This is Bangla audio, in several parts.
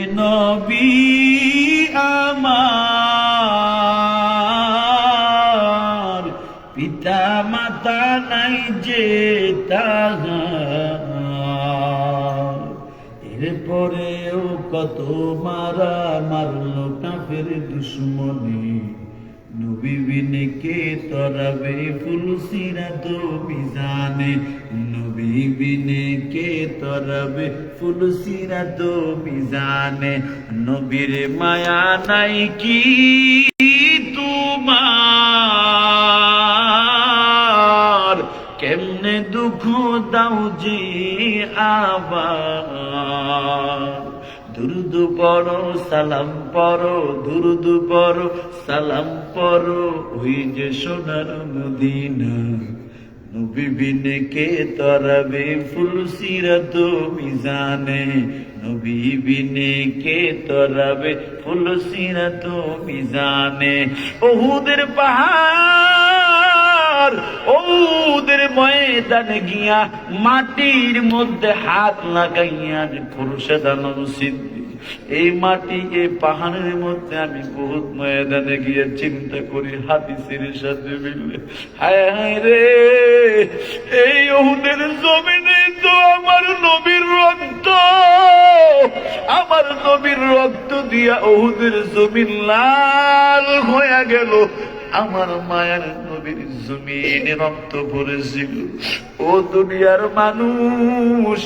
নবী আমার। পিতা, মাতা নাই যে এরপরেও কত মারা মারল কাফের দুশ্মনী। নবী বিনে কে তরাবে ফুলসিরা তো মিজানে। নবী বিনে কে তরাবে ফুলসিরা তো মিজানে নবীর মায়া নাই কি তোমার? কেমনে দুঃখ দাও যে আবার? দুরুদ পড়ো, সালাম পড়ো, দুরুদ পড়ো, সালাম পড়ো, ওই যে সোনার মদিনা। নবী কে তরাবে ফুল সিরাত মিজানে? নবী কে তরাবে ফুল সিরাত মিজানে? ওহুদের পাহাড় ওদের ময়দানে গিয়া মাটির মধ্যে হাত লাগাইয়া যে পুরুষেদান সিদ্ধি এই মাটি, এই পাহাড়ের মধ্যে আমি বহুত ময়দানে গিয়ে চিন্তা করি, হাদিসের সাথে মিললে। হায় হায় রে, এই ওহুদের জমিনে তো আমার নবীর রক্ত। আমার নবীর রক্ত দিয়া ওহুদের জমিন লাল হয়ে গেল। আমার মায়ের নবীর জমিনে রক্ত পড়েছিল ও দুনিয়ার মানুষ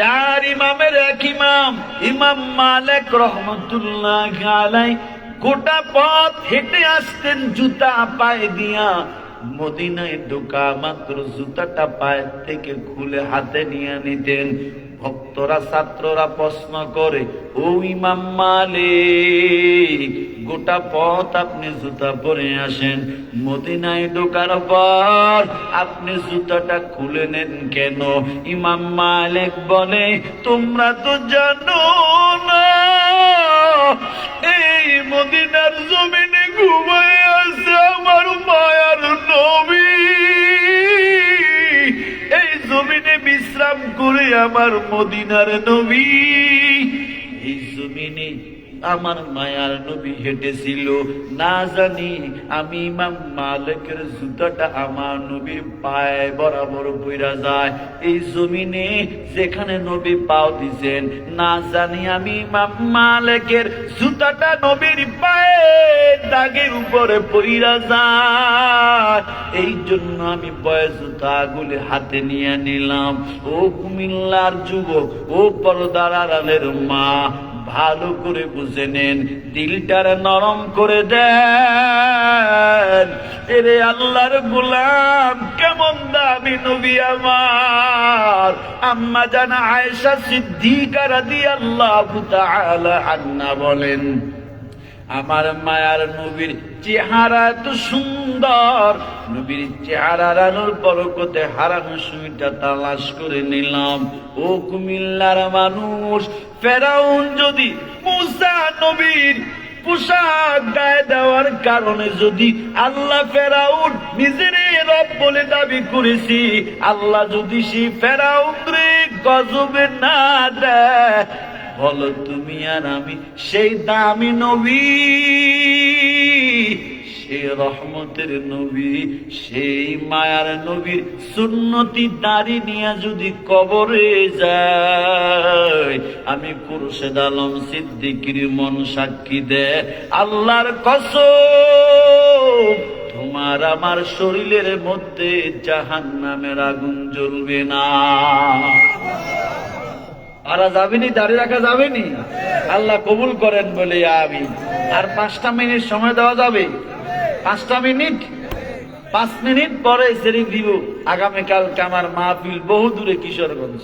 চার ইমামের এক ইমাম ইমাম মালিক রহমতুল্লাহ আলাই গোটা পথ হেঁটে আসতেন জুতা পায়ে দিয়া। মদিনায় ঢোকা মাত্র জুতাটা পায়ের থেকে খুলে হাতে নিয়ে নিতেন। ভক্তরা, ছাত্ররা প্রশ্ন করে, ও ইমাম মালিক গোটা পথ আপনি জুতা পরে আসেন। মদিনায় ঢোকার পর আপনি জুতাটা খুলে নেন কেন? ইমাম মালিক বলে, তোমরা তো জানো না, এই মদিনার জমিনে ঘুমায় আছে আমার মায়ার নবী। এই জমিনে বিশ্রাম করে আমার মদিনার নবী। আমার মায়ার নবী হেঁটেছিল। না জানি আমি ইমাম মালিকের জুতাটা আমার নবীর পায়ে বরাবর বইরা যায়। এই জমিনে যেখানে নবী পাও দিছেন, না জানি আমি ইমাম মালিকের জুতাটা নবীর পায়ে দাগের উপরে পইরা যায়। এই জন্য আমি বয় জুতা গুলি হাতে নিয়ে নিলাম। ও কুমিল্লার যুবক, ও পরদার আড়ালের মা ভালো করে বুঝে নেন, দিলটার নরম করে দেন। এরে আল্লাহর গুলাম, কেমন দামি নবী আমার। আম্মা জানা আয়েশা সিদ্দিকা দিয়ে আল্লাহ আন্না বলেন আমার মায়ার নবীর চেহারা এত সুন্দর। নবীর চেহারার আলোর বরকতে হারানো সুইটা তালাশ করে নিলাম। ও কুমিল্লার মানুষ, ফেরাউন যদি মুসা নবীর পোশাক গায়ে দেওয়ার কারণে যদি আল্লাহ ফেরাউন নিজের রব বলে দাবি করেছি, আল্লাহ যদি সে ফেরাউন রে গজবে না দেয় বলো তুমি আর আমি সেই দামি নবী, সেই রহমতের নবী, সেই মায়ার নবীর সুন্নতি দাড়ি নিয়ে যদি কবরে যায়, আমি পুরুষেদ আলম সিদ্দিকির মন সাক্ষী দে আল্লাহর কসম, তোমার আমার শরীরের মধ্যে জাহান নামের আগুন জ্বলবে না। আরা যাবেনি দাঁড়িয়ে রাখা যাবেনি? আল্লাহ কবুল করেন বলে আমি আর পাঁচটা মিনিট সময় দেওয়া যাবে? পাঁচটা মিনিট? পাঁচ মিনিট পরে সেরিফ দিব। আগামীকাল কামার মাহফিল বহু দূরে কিশোরগঞ্জ।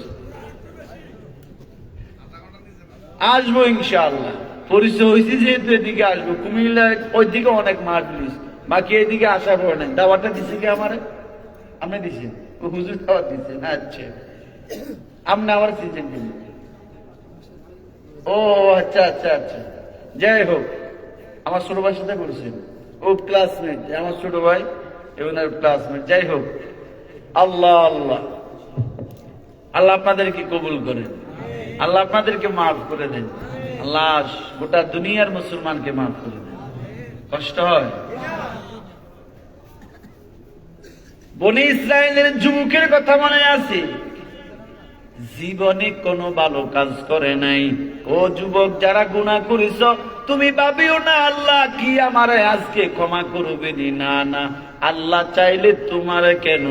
আসব ইনশাআল্লাহ। পরিচয় হয়েছে যেহেতু এদিকে আসব। কুমিল্লা ওইদিকে অনেক মাহফিল বাকি এদিকে আসা পড়ে নাই। দাওয়াটা দিছে কি আমার? আপনি দিছেন হুজুর দাওয়াত দিচ্ছেন আচ্ছা। আপনি আমার সিজন দিন ও আচ্ছা আচ্ছা আচ্ছা। যাই হোক, আমার ছোট ভাইয়ের সাথে করেছেন ও ক্লাসমেট আমার ছোট ভাই এবং ক্লাসমেট যাই হোক, আল্লাহ আল্লাহ। আল্লাহ আপনাদেরকে কবুল করেন আল্লাহ আপনাদেরকে মাফ করে দেন। আল্লাহ গোটা দুনিয়ার মুসলমানকে মাফ করে দেন। কষ্ট হয়? বনি ইসরায়েলের যুবকের কথা মনে আছে? জীবনে কোনো ভালো কাজ করে নাই। ও যুবক, যারা গুণা করেছ তুমি ভাবিও না, আল্লাহ কি আমারে আজকে ক্ষমা করবে না? না আল্লাহ চাইলে তোমারে কেন?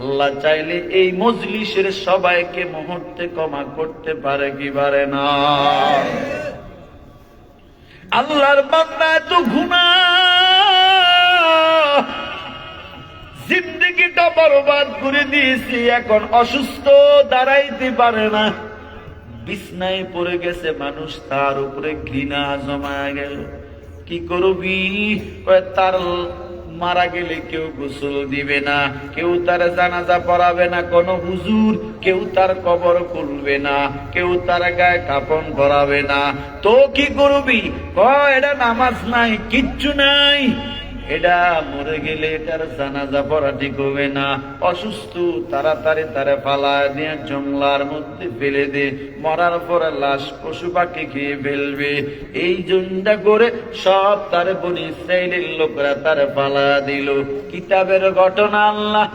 আল্লাহ চাইলে এই মজলিসের সবাইকে মুহূর্তে ক্ষমা করতে পারে কি পারে না? আল্লাহর বান্দা তো গুণা জিন্দগিটা বরবাদ করে দিয়েছি, এখন অসুস্থ দাঁড়াইতে পারে না। বিছনায় পড়ে গেছে মানুষ, তার উপরে ঘৃণা জমায় গেল। কি করবি? তার মারা গেলে কেউ গোসল দিবে না, কেউ তার জানাজা পড়াবে না, কোন হুজুর কেউ তার কবর খুলবে না, কেউ তার গায়ে কাপন পরাবে না। তো কি করবি? এটা নামাজ নাই, কিচ্ছু নাই। এটা মরে গেলে এটার জানাজা পড়া ঠিক হবে না। অসুস্থ, তাড়াতাড়ি তারা ফালা দিয়ে জংলার মধ্যে ফেলে দে। মরার পরে লাশ পশু পাখি খেয়ে ফেলবে। এই জন্যটা করে সব তার বনি ইসরায়েলের লোকরা তারে পালা দিল। কিতাবের ঘটনা আল্লাহ,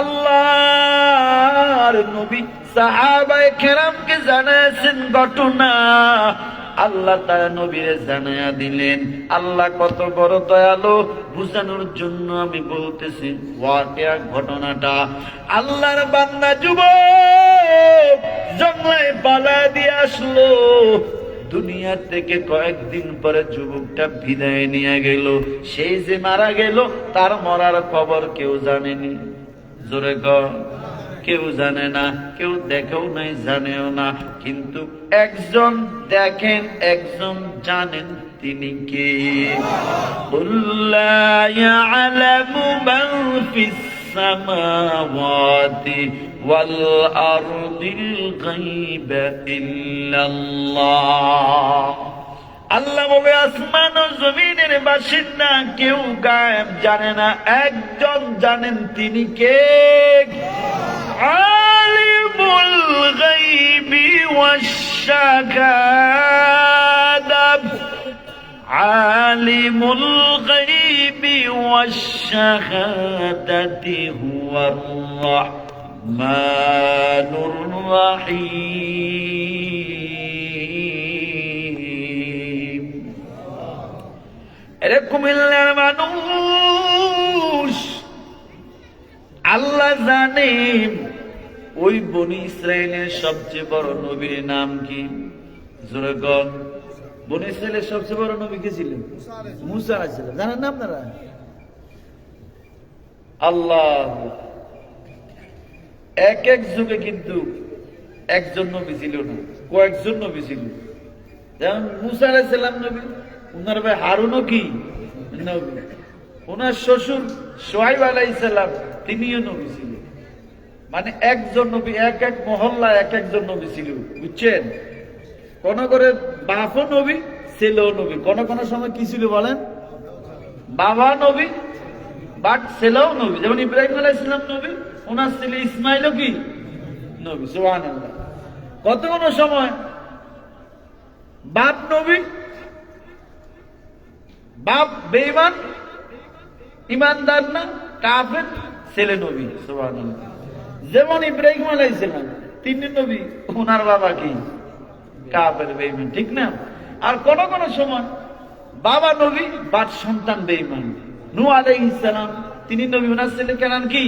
আল্লাহর নবী সাহাবায়ে কেরামকে জানাইছেন ঘটনা। আল্লাহ তারা নবীরে জানায়া দিলেন, আল্লাহ কত বড় দয়ালু। বুঝানোর জন্য আমি বলতেছি, ওয়াকিয়া ঘটনাটা আল্লাহর বান্দা যুবক জঙ্গলায় বালা দিয়ে আসলো। দুনিয়া থেকে কয়েকদিন পরে যুবকটা বিদায় নিয়ে গেল। সেই যে মারা গেল, তার মরার খবর কেউ জানেনি। জোরে কর। কেউ জানে না কেউ দেখেও নাই জানেও না কিন্তু একজন দেখেন একজন জানেন তিনি কে السماوات والأرض الغيب إلا الله আল্লাহ বলে আসমান ও জমিনের বাসিন্দা কেউ গায়েব জানে না একজন জানেন তিনি কে আলিমুল গাইবি ওয়াশ-শাহাদা আলিমুল গাইবি ওয়াশ-শাহাদাতি হুয়ার রাহমানুর রাহিম এরে কুমিল্লার মানুষ আল্লাহ জানেন ওই বনি ইসরায়েলের সবচেয়ে বড় নবীর নাম কি? জোরগণ বনি ইসরায়েলের সবচেয়ে বড় নবী কে ছিলেন? মুসা জানেন না আপনারা? আল্লাহ। এক এক যুগে কিন্তু একজন নবী ছিল না, কয়েকজন নবী ছিল। যেমন মুসা আলাইসাল্লাম নবী, উনার ভাই হারুনও কি? নবী। ওনার শ্বশুর সোহাইব আলাইসাল্লাম তিনিও নবী ছিলেন। মানে একজন নবী, এক এক মহল্লা, এক একজন নবী ছিল, বুঝছেন? কোন করে বাপও নবী, ছেলেও নবী। কোন কোন সময় কি ছিল বলেন? বাবা নবী, বাট ছেলেও নবী। যেমন ইব্রাহিম আলাইসাল্লাম নবী, ওনার ছেলে ইসমাইলও কি? নবী সোহান কত কোন সময় বাপ নবী, বাপ বেইমান ইমানদার না, কাফের, ছেলে নবী যেমন ইব্রাহিম আলাইহিসসালাম তিনি নবী ওনার বাবা কি? কাফের বেইমান ঠিক না? আর কোন কোন সময় বাবা নবী বাট সন্তান বেইমান নূহ আলাইহিস সালাম, তিনি নবী ওনার ছেলে কেনান কি?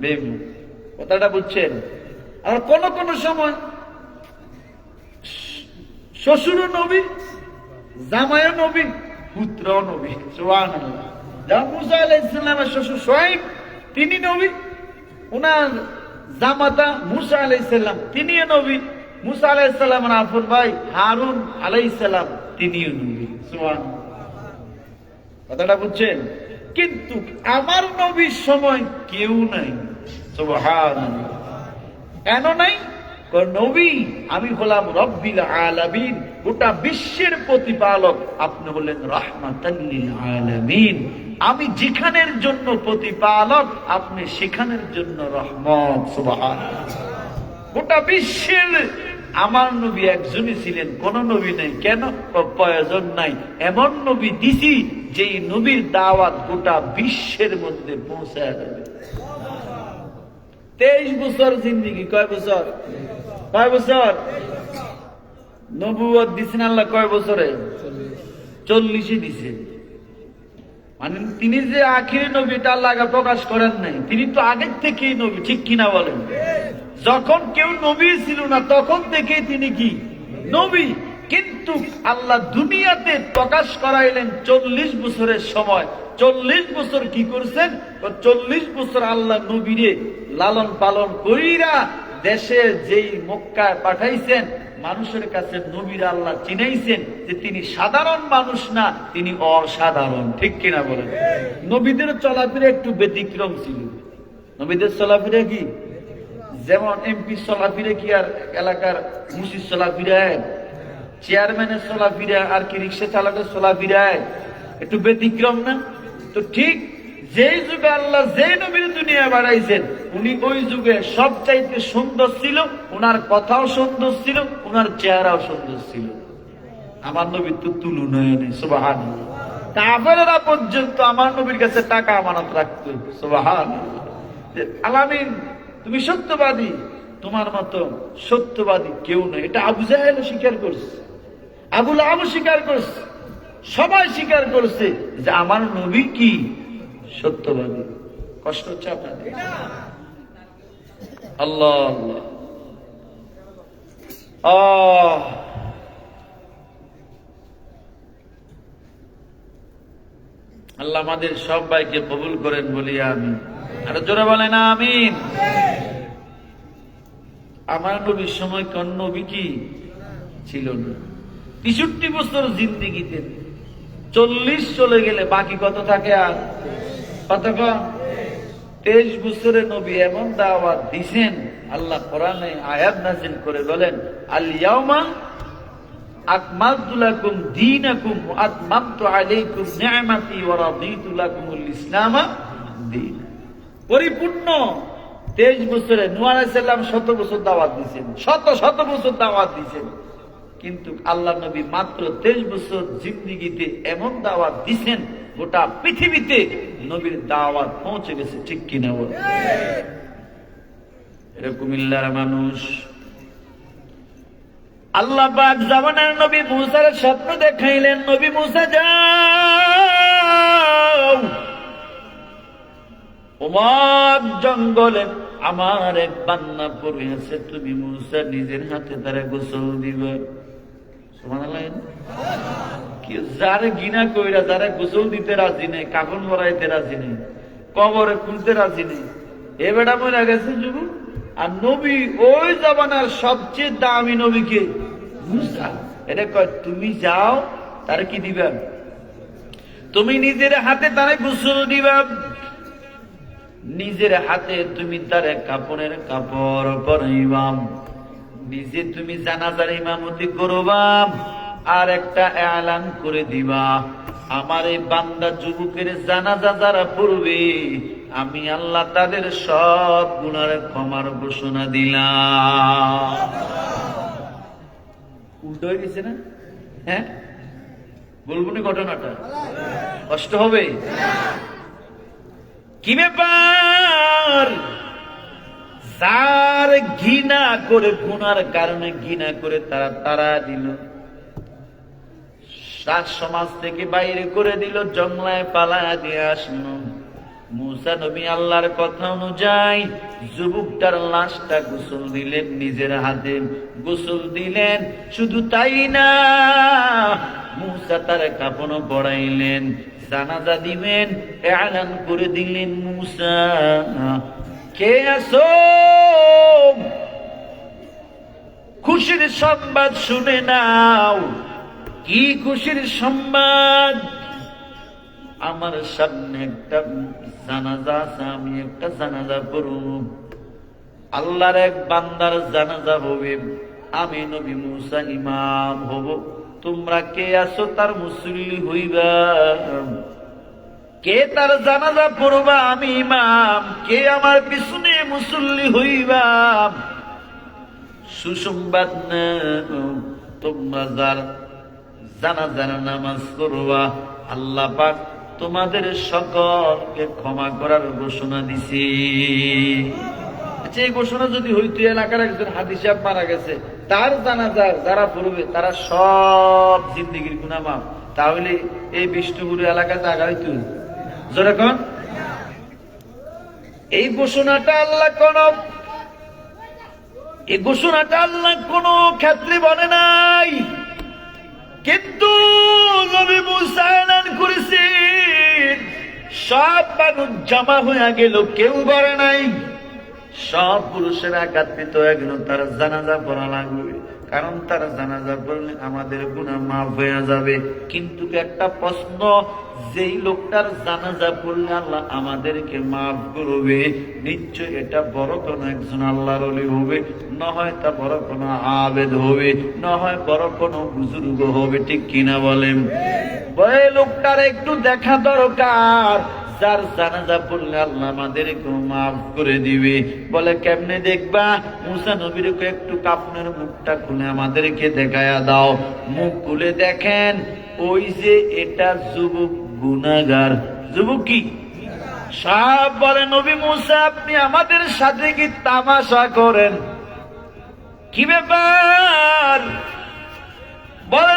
বেইমান কথাটা বুঝছেন? আর কোন কোন সময় শ্বশুর নবী জামায় নবী পুত্র নবী সোহান যেমন মুসা আলাইসাল্লামের শ্বশুর সোহাইব, তিনি নবী। উনার জামাতা মুসা আলাইসাল্লাম তিনিও নবী। মুসা আলাইসাল্লামের আফর ভাই হারুন আলাইসাল্লাম তিনিও নবী। সোহান কথাটা বুঝছেন? কিন্তু আমার নবীর সময় কেউ নাই। সোহান কেন নাই? নবী, আমি হলাম রব্বিল আলামিন। গোটা বিশ্বের প্রতিপালক। আপনি হলেন রহমাতাল্লিল আলামিন। আমি যেখানের জন্য প্রতিপালক, আপনি সেখানের জন্য রহমত গোটা বিশ্বের আমার নবী একজনই ছিলেন, কোন নবী নেই। কেন? প্রয়োজন নাই। এমন নবী দিছি, যেই নবীর দাওয়াত গোটা বিশ্বের মধ্যে পৌঁছায় যাবে তেইশ বছর জিন্দিগি, কয় বছর? কয় বছর? নবুয়ত দিছেন আল্লাহ কয় বছরে? চল্লিশে। দিছে। মানে তিনি যে আখিরি নবীটা আল্লাহ আগে প্রকাশ করেন নাই। তিনি তো আগের থেকেই নবী, ঠিক কিনা বলেন? যখন কেউ নবী ছিল না, তখন থেকেই তিনি কি? নবী। কিন্তু আল্লাহ দুনিয়াতে প্রকাশ করাইলেন চল্লিশ বছরের সময়। চল্লিশ বছর কি করছেন? চল্লিশ বছর আল্লাহ নবীরে লালন পালন কইরা দেশে যেই মক্কায় পাঠাইছেন মানুষের কাছে নবীর আল্লাহ চিনাইছেন যে তিনি সাধারণ মানুষ না, তিনি অসাধারণ। ঠিক কিনা বলেন? নবীদের চলাফেরা একটু ব্যতিক্রম ছিল। নবীদের চলাফেরা কি? যেমন এমপি চলাফিরে কি আর এলাকার মুসির চলাফিরা? চেয়ারম্যানের চলাফিরা, আর কি রিক্সা চালকের চলাফিরা? একটু ব্যতিক্রম না? তো ঠিক যেই যুগে আল্লাহ যে নবীর দুনিয়া বাড়াইছেন উনি ওই যুগে সব চাইতে সুন্দর ছিল ওনার কথাও সুন্দর ছিল ওনার চেহারাও সুন্দর ছিল। আমার নবীর তো তুলনায় নেই সুবাহান কাফেরা পর্যন্ত আমার নবীর কাছে টাকা আমানত রাখতো সুবাহান আলামিন, তুমি সত্যবাদী, তোমার মতো সত্যবাদী কেউ নয় এটা আবু জাহেল স্বীকার করছে আবুল আবু স্বীকার করছে, সবাই স্বীকার করছে যে আমার নবী কি? সত্যবাদী। কষ্ট হচ্ছে আপনাদের? আল্লাহ। আল্লাহ আহ। আল্লাহ আমাদের সবাইকে কবুল করেন, বলি আমি আর জোরে বলেন, আমিন। আমার নবীর সময় কোন নবী কি ছিল না? তেষট্টি বছর জিন্দিগিতে চল্লিশ চলে গেলে বাকি কত থাকে আর? তেইশ বছরের নবী এমন দাওয়াত দিছেন, আল্লাহ কোরআনে আয়াত নাজিল করে বলেন আলিয়াউমা আকমালতু লাকুম দীনাকুম আতমামতু আলাইকুম নি'মাতি ওয়া রাদিতু লাকুমুল ইসলামা দীন। পরিপূর্ণ তেইশ বছরে নুয়া আলাইসাল্লাম শত বছর দাওয়াত দিয়েছেন শত শত বছর দাওয়াত দিয়েছেন কিন্তু আল্লাহ নবী মাত্র তেইশ বছর জিন্দিগিতে এমন দাওয়াত দিছেন গোটা পৃথিবীতে নবীর দাওয়াত পৌঁছে গেছে, ঠিক কিনা বল? এরকম ইল্লার মানুষ। আল্লাহ পাক জামানার নবী মুসার স্বপ্ন দেখাইলেন, নবী মুসা, যাও। ওমার জঙ্গলে আমার এক বান্না পড়ে আছে, তুমি মুসা নিজের হাতে তারা গোসল দিবে। কি যারে গিনা কইরা, যারা গোসল দিতে রাজি নেই কাপড় মরাইতে রাজি নেই, কবরে খুলতে রাজি নেই, এ বেটা মরে গেছে যুবক। আর নবী ওই জমানার সবচেয়ে দামি নবীকে এটা কয়, তুমি যাও, তার কি দিবেন? তুমি নিজের হাতে তারে গোসল দিবা নিজের হাতে তুমি তারে কাপড়ের কাপড় পরাইবাম। নিজে তুমি জানাজার ইমামতি করবাম। আর একটা এলান করে দিবা। আমার এই বান্দা যুবকের জানাজা যারা পড়বে, আমি আল্লাহ তাদের সব গুণার ক্ষমার ঘোষণা দিলাম। উল্টো হয়ে গেছে না? হ্যাঁ? বলব ঘটনাটা? কষ্ট হবে? কি ব্যাপার? যার ঘৃণা করে, গুনার কারণে ঘৃণা করে তারা তারা দিল। রাজ সমাজ থেকে বাইরে করে দিল জংলায় পালা দিয়ে আসলো। মুসা নবী আল্লাহর কথা অনুযায়ী যুবকটার লাশটা গোসল দিলেন নিজের হাতে। গোসল দিলেন, শুধু তাই না, মুসা তার কাপড় পড়াইলেন জানাজা দিবেন, এলান করে দিলেন মুসা। কে আসো খুশির সংবাদ শুনে নাও। কি খুশির সংবাদ? আমার সামনে একটা জানাজা আছে, আমি একটা জানাজা করব আল্লাহর এক বান্দার জানাজা হবে, আমি নবী মুসা ইমাম হব। তোমরা কে আছো তার মুসল্লি হইবা? কে তার জানাজা পড়বা, আমি ইমাম? কে আমার পিছনে মুসল্লি হইবা? সুসংবাদ নাও, তোমরা যার জানা জানা নামাজ করবা আল্লাহ পাক তোমাদের সকলকে ক্ষমা করার ঘোষণা দিছি। আচ্ছা এই ঘোষণা যদি হইতো এলাকার একজন হাদিস মারা গেছে, তার জানাজার যারা পড়বে, তারা সব জিন্দিগির গুণা মাপ তাহলে এই বিষ্ণুপুর এলাকায় জায়গা হইতো? যেরকম এই ঘোষণাটা আল্লাহ কোন, এই ঘোষণাটা আল্লাহ কোন ক্ষেত্রে বলে নাই। কিন্তু নবী মুসা এলান করেছেন, সব মানুষ জমা হয়ে গেল, কেউ করে নাই। সব পুরুষেরা একাত্রিত হয়ে গেল তার জানাজা পড়া লাগবে। কারণ তার জানাজা পড়লে আমাদের গুণা মাফ হয়ে যাবে। কিন্তু একটা প্রশ্ন, যেই লোকটার জানাজা পড়লে আল্লাহ আমাদেরকে মাফ করবে, নিশ্চয় এটা বড় কোনো একজন আল্লাহর হবে না হয় তা বড় কোনো আবেদ হবে না হয় বড় কোনো বুজুর্গ হবে, ঠিক কিনা বলেন? লোকটার একটু দেখা দরকার। যার জানাজা পড়লে আল্লাহ আমাদেরকে মাফ করে দিবে। বলে, কেমনে দেখবা? মুসা নবীরকে একটু কাপনের মুখটা খুলে আমাদেরকে দেখায়া দাও। মুখ খুলে দেখেন, ওই যে এটা যুবক গুনাগার যুবক কি? সব বলে, নবী মুসা, আপনি আমাদের সাথে কি তামাশা করেন? কি ব্যাপার? বলে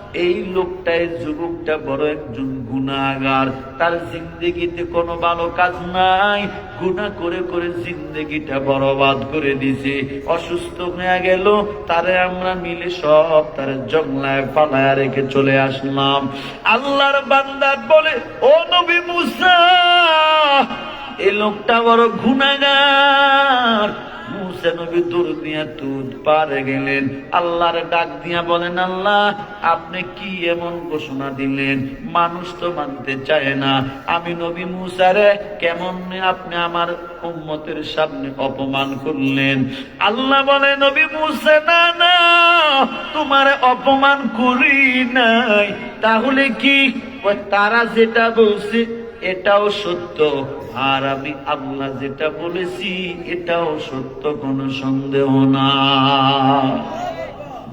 এই লোকটাই যুবকটা বড় একজন গুণাগার। তার জিন্দগিতে কোনো ভালো কাজ নাই। গুণা করে করে জিন্দগিটা বরবাদ করে দিছে। অসুস্থ হয়ে গেল। তারে আমরা মিলে সব তার জংলায় পালায় রেখে চলে আসলাম। আল্লাহর বান্দার বলে, ও নবী মুসা এই লোকটা বড় গুণাগার। আপনি কি এমন ঘোষণা দিলেন? মানুষ তো মানতে চায় না। আমি নবী মুসারে কেমন আপনি আমার উম্মতের সামনে অপমান করলেন? আল্লাহ বলে, নবী মুসা, না না, তোমার অপমান করি নাই। তাহলে কি? তারা যেটা বলছে এটাও সত্য। আর আমি আল্লাহ যেটা বলেছি, এটাও সত্য, কোনো সন্দেহ না।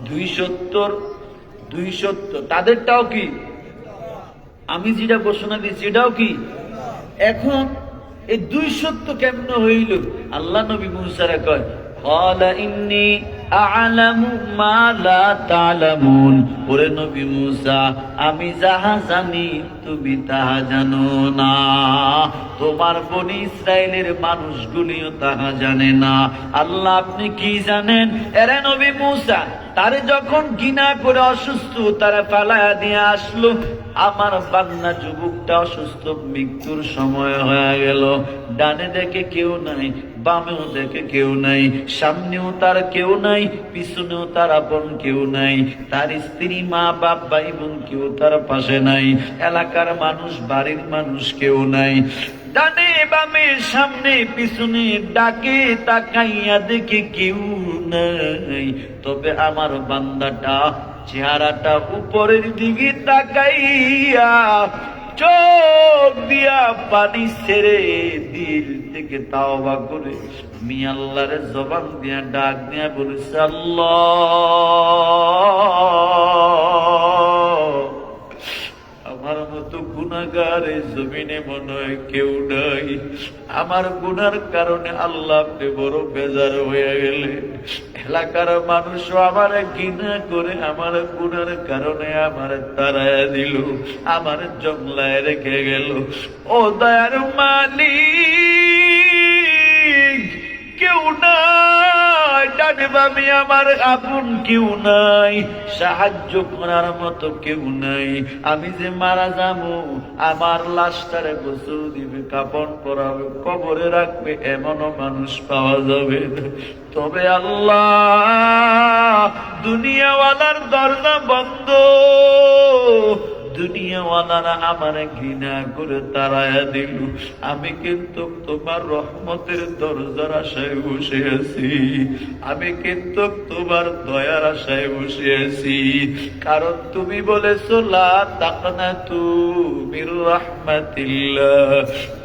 দুই সত্তর, দুই সত্য। তাদেরটাও কি? আমি যেটা ঘোষণা দিয়েছি, এটাও কি? এখন এই দুই সত্য কেমন হইল? আল্লাহ নবী মুসারা কয় আমি যাহা জানি তুমি তাহা জানো না। তোমার বনি ইসরায়েলের মানুষগুলিও তাহা জানে না। আল্লাহ, আপনি কি জানেন? এরে নবী তারে যখন ঘৃণা করে অসুস্থ, তারা ফেলায়া দিয়ে আসলো। আমার বান্না যুবকটা অসুস্থ, মৃত্যুর সময় হয়ে গেল। ডানে দেখে কেউ নাই বামেও দেখে কেউ নাই, সামনেও তার কেউ নাই, পিছনেও তার আপন কেউ নাই, তার স্ত্রী, মা, বাপ, ভাই, বোন কেউ তার পাশে নাই, এলাকার মানুষ, বাড়ির মানুষ কেউ নাই। ডানে বামে, সামনে, পিছনে ডাকে তাকাইয়া দেখে কেউ নাই। তবে আমার বান্দাটা, চেহারাটা উপরের দিকে তাকাইয়া চোখ দিয়া পানি ছেড়ে দিল। থেকে তাওবা করে আমি আল্লাহর জবান দিয়া ডাক দিয়া বলেছে, আল্লাহ, আমার মতো গুণাগার এই জমিনে মনে হয় কেউ নাই। আমার গুনার কারণে আল্লাহ আপনি বড় বেজার হয়ে গেলে এলাকার মানুষও আমার ঘৃণা করে আমার গুনার কারণে আমার তারায় দিল, আমার জংলায় রেখে গেল। ও দয়ার মালিক ডানে আমার আপন কেউ নাই, সাহায্য করার মতো কেউ নাই আমি যে মারা যাব, আমার লাশটারে গোসল দিবে কাপড় পরাবে, কবরে রাখবে, এমনও মানুষ পাওয়া যাবে। তবে আল্লাহ, দুনিয়াওয়ালার দরজা বন্ধ দুনিয়াওয়ালারা আমার ঘৃণা করে দিল। আমি কিন্তু তোমার রহমতের দরজার আশায় বসে আছি। আমি কিন্তু তোমার দয়ার আশায় বসে আছি। কারণ তুমি বলেছ তাকনা রহমাতিল্লাহ।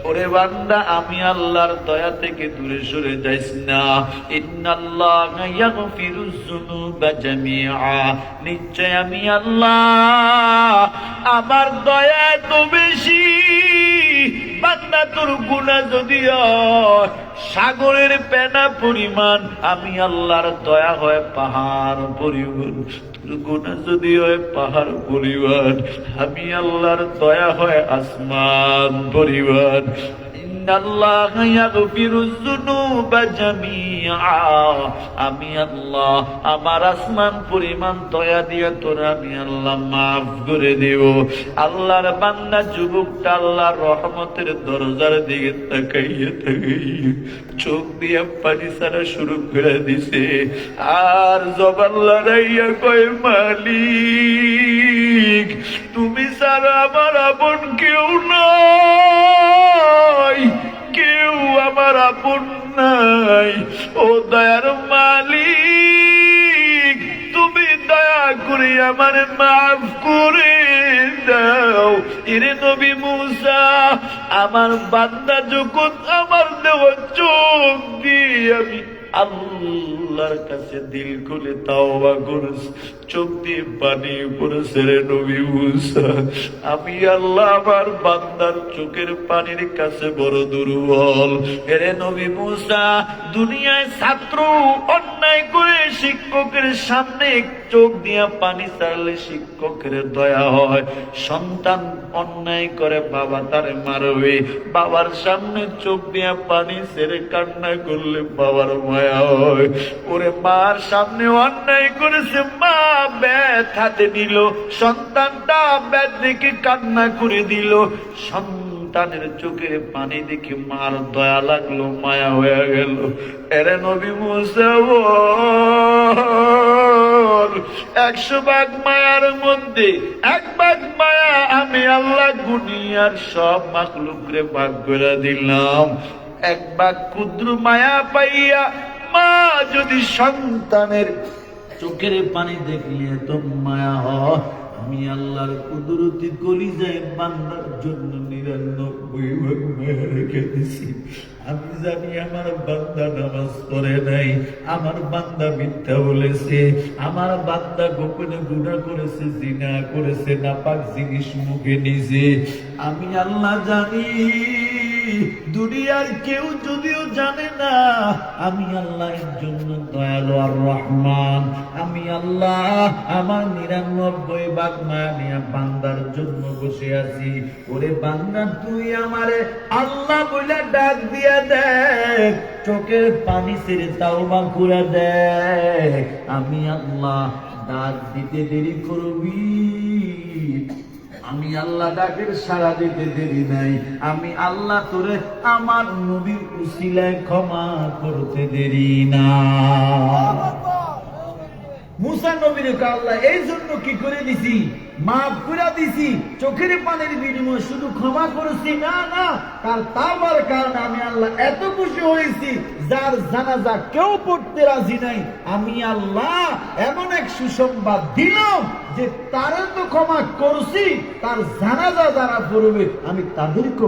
ওরে বান্দা, আমি আল্লাহর দয়া থেকে দূরে সরে যাইস না। ইন্নাল্লাহ ইয়াগফিরুজ যুনুবা জামিআ। নিশ্চয় আমি আল্লাহ আমার দয়া তো বেশি বান্দা তোর গুণা যদি সাগরের পেনা পরিমাণ আমি আল্লাহর দয়া হয় পাহাড় পরিমাণ যদি হয় পাহাড় পরিমাণ, আমি আল্লাহর দয়া হয় আসমান পরিমাণ। আমি আল্লাহ, আমার আসমান পরিমাণ দয়া দিয়ে তোর আমি আল্লাহ মাফ করে দেব। আল্লাহর বান্দা যুবকটা আল্লাহর রহমতের দরজার দিকে তাকাইয়ে তাকাইয়ে চোখ দিয়ে পানি সারা শুরু করে দিছে। আর জবান লড়াইয়া কয়, মালিক তুমি সারা আমার আপন কেউ নাই। কেউ আমার আপন নাই। ও দয়ার মালিক, তুমি দয়া করে আমার মাফ করে দাও। এরে নবী মুসা, আমার বান্দা যখন আমার দেওয়া চোখ দিয়ে আমি আল্লাহর কাছে দিল খুলে তাওবা করেছে চোখ দিয়ে পানি পড়েছে আমি আল্লাহ আমার বান্দার চোখের পানির কাছে বড় দুর্বল। এরে নবী দুনিয়ায় ছাত্র অন্যায় করে শিক্ষকের সামনে চোখ দিয়া পানি ছাড়লে শিক্ষকের দয়া হয়। সন্তান অন্যায় করে বাবা তার মারবে। বাবার সামনে চোখ দিয়া পানি ছেড়ে কান্না করলে বাবার মায়া হয়। ওরে মার সামনে অন্যায় করেছে মা। ব্যাথ হাতে নিল সন্তানটা ব্যাথ দেখে কান্না করে দিল। সন্তানের চোখের পানি দেখে মার দয়া লাগল, মায়া হয়ে গেল। এরে নবী মুসাবর একশো ভাগ মায়ার মধ্যে, এক ভাগ মায়া আমি আল্লাহ গুনিয়ার সব মাকলুকরে ভাগ করে দিলাম। এক ভাগ ক্ষুদ্র মায়া পাইয়া মা যদি সন্তানের চোখের পানি দেখলে তো মায়া হয়। আমি আল্লাহর কুদরতি কলি যাই বান্দার জন্য নিরানব্বই ভাগ মায়া রেখে দিছি। আমি জানি আমার বান্দা নামাজ পড়ে নাই। আমার বান্দা মিথ্যা বলেছে। আমার বান্দা গোপনে গুণা করেছে, জিনা করেছে, নাপাক জিনিস মুখে নিজে। আমি আল্লাহ জানি। দুনিয়ার কেউ যদিও জানে না, আমি আল্লাহর জন্য দয়ালু আর রহমান। আমি আল্লাহ, আমার নিরানব্বই ভাগ মায়া নিয়ে বান্দার জন্য বসে আছি। ওরে বান্দা, তুই আমারে আল্লাহ বলে ডাক দিয়া দেখ, চোখের পানি ছেড়ে তাও বা ঘুরে দেখ। আমি আল্লাহ ডাক দিতে দেরি করবি। আমি আল্লাহ ডাকের সারা দিতে দেরি নাই। আমি আল্লাহ তোরে আমার নবীর উসিলায় ক্ষমা করতে দেরি না। মুসা নবীর আল্লাহ এই জন্য কি করে দিছি? মাফ করে দিছি। চোখের পানির বিনিময় শুধু ক্ষমা করেছি। না না তার কারণে আমি আল্লাহ এত খুশি হয়েছি, যার জানাজা কেউ পড়তে রাজি নাই। আমি আল্লাহ এমন এক সুসংবাদ দিলাম যে তারা তো ক্ষমা করছি, তার জানাজা যারা পড়বে, আমি তাদেরকে